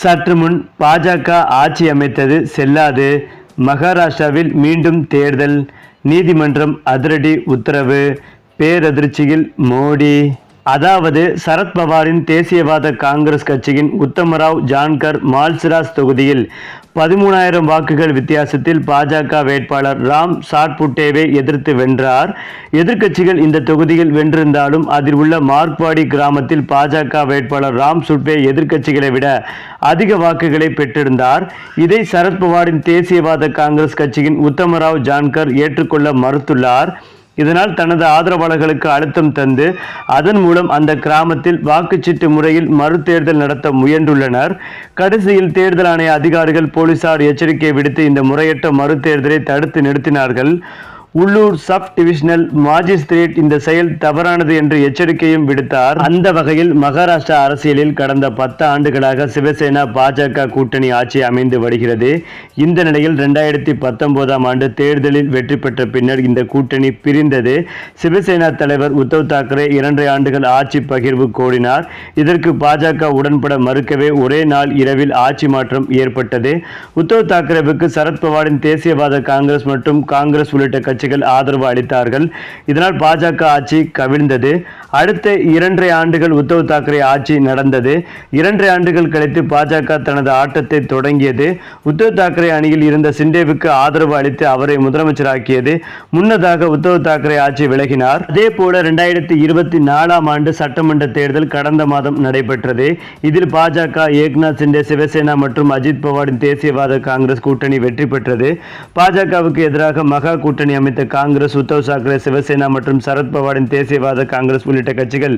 சற்று முன் பாஜக ஆட்சி அமைத்தது செல்லாது. மகாராஷ்டிராவில் மீண்டும் தேர்தல். நீதிமன்றம் அதிரடி உத்தரவு. பேரதிர்ச்சியில் மோடி. அதாவது சரத்பவாரின் தேசியவாத காங்கிரஸ் கட்சியின் உத்தமராவ் ஜான்கர் மால்சிராஸ் தொகுதியில் பதிமூணாயிரம் வாக்குகள் வித்தியாசத்தில் பாஜக வேட்பாளர் ராம் சாட்புட்டேவை எதிர்த்து வென்றார். எதிர்க்கட்சிகள் இந்த தொகுதியில் வென்றிருந்தாலும் அதில் உள்ள மார்க்வாடி கிராமத்தில் பாஜக வேட்பாளர் ராம் சுட்பே எதிர்க்கட்சிகளை விட அதிக வாக்குகளை பெற்றிருந்தார். இதை சரத்பவாரின் தேசியவாத காங்கிரஸ் கட்சியின் உத்தமராவ் ஜான்கர் ஏற்றுக்கொள்ள மறுத்துள்ளார். இதனால் தனது ஆதரவாளர்களுக்கு அழுத்தம் தந்து அதன் மூலம் அந்த கிராமத்தில் வாக்குச்சீட்டு முறையில் மறுதேர்தல் நடத்த முயன்றுள்ளனர். கடைசியில் தேர்தல் ஆணைய அதிகாரிகள் போலீசார் எச்சரிக்கை விடுத்து இந்த முறையற்ற மறுதேர்தலை தடுத்து நிறுத்தினார்கள். உள்ளூர் சப் டிவிஷனல் மாஜிஸ்திரேட் இந்த செயல் தவறானது என்று எச்சரிக்கையும் விடுத்தார். அந்த வகையில் மகாராஷ்டிரா அரசியலில் கடந்த பத்து ஆண்டுகளாக சிவசேனா பாஜக கூட்டணி ஆட்சி அமைந்து வருகிறது. இந்த நிலையில் இரண்டாயிரத்தி பத்தொன்பதாம் ஆண்டு தேர்தலில் வெற்றி பெற்ற பின்னர் இந்த கூட்டணி பிரிந்தது. சிவசேனா தலைவர் உத்தவ் தாக்கரே இரண்டரை ஆண்டுகள் ஆட்சி பகிர்வு கோரினார். இதற்கு பாஜக உடன்பட மறுக்கவே ஒரே நாள் இரவில் ஆட்சி மாற்றம் ஏற்பட்டது. உத்தவ் தாக்கரேவுக்கு சரத்பவாரின் தேசியவாத காங்கிரஸ் மற்றும் காங்கிரஸ் உள்ளிட்ட கட்சி கட்சிகள் ஆதரவு அளித்தார்கள். இதனால் பாஜக ஆட்சி கவிழ்ந்தது. அடுத்த இரண்டரை ஆண்டுகள் உத்தவ் தாக்கரே ஆட்சி நடந்தது. இரண்டரை ஆண்டுகள் கழித்து பாஜக தனது ஆட்டத்தை தொடங்கியது. உத்தவ் தாக்கரே அணியில் இருந்த சிண்டேவுக்கு ஆதரவு அளித்து அவரை முதலமைச்சராக்கியது. முன்னதாக உத்தவ் தாக்கரே ஆட்சி விலகினார். அதே போல இரண்டாயிரத்தி இருபத்தி நாலாம் ஆண்டு சட்டமன்ற தேர்தல் கடந்த மாதம் நடைபெற்றது. இதில் பாஜக ஏக்நாத் சிண்டே சிவசேனா மற்றும் அஜித் பவாரின் தேசியவாத காங்கிரஸ் கூட்டணி வெற்றி பெற்றது. பாஜகவுக்கு எதிராக மகா கூட்டணி அமைத்த காங்கிரஸ் உத்தவ் தாக்கரே சிவசேனா மற்றும் சரத் பவாரின் தேசியவாத காங்கிரஸ் உள்ளிட்ட கட்சிகள்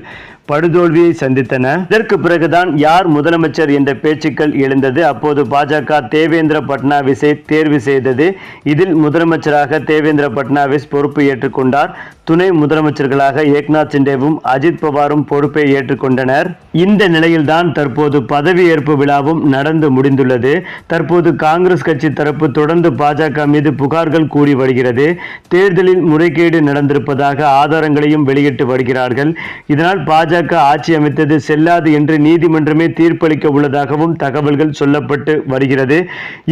படுதோல்வியை சந்தித்தன. இதற்கு பிறகுதான் யார் முதலமைச்சர் என்ற பேச்சுக்கள் எழுந்தது. அப்போது பாஜக தேவேந்திர பட்னாவிஸை தேர்வு செய்தது. இதில் முதலமைச்சராக தேவேந்திர பட்னாவிஸ் பொறுப்பு ஏற்றுக்கொண்டார். துணை முதலமைச்சர்களாக ஏக்நாத் சிண்டேவும் அஜித் பவாரும் பொறுப்பை ஏற்றுக்கொண்டனர். இந்த நிலையில்தான் தற்போது பதவியேற்பு விழாவும் நடந்து முடிந்துள்ளது. தற்போது காங்கிரஸ் கட்சி தரப்பு தொடர்ந்து பாஜக மீது புகார்கள் கூறி வருகிறது. தேர்தலில் முறைகேடு நடந்திருப்பதாக ஆதாரங்களையும் வெளியிட்டு வருகிறார்கள். இதனால் பாஜக ஆட்சி அமைத்தது செல்லாது என்று நீதிமன்றமே தீர்ப்பளிக்க உள்ளதாகவும் தகவல்கள் சொல்லப்பட்டு வருகிறது.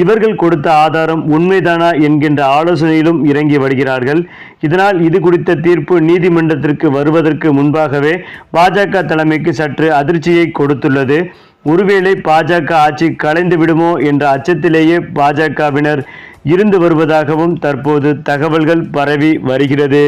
இவர்கள் கொடுத்த ஆதாரம் உண்மைதானா என்கின்ற ஆலோசனையிலும் இறங்கி வருகிறார்கள். இதனால் இது குறித்த தீர்ப்பு நீதிமன்றத்திற்கு வருவதற்கு முன்பாகவே பாஜக தலைமைக்கு சற்று அதிர்ச்சியை கொடுத்துள்ளது. ஒருவேளை பாஜக ஆட்சி கலைந்து விடுமோ என்ற அச்சத்திலேயே பாஜகவினர் இருந்து வருவதாகவும் தற்போது தகவல்கள் பரவி வருகிறது.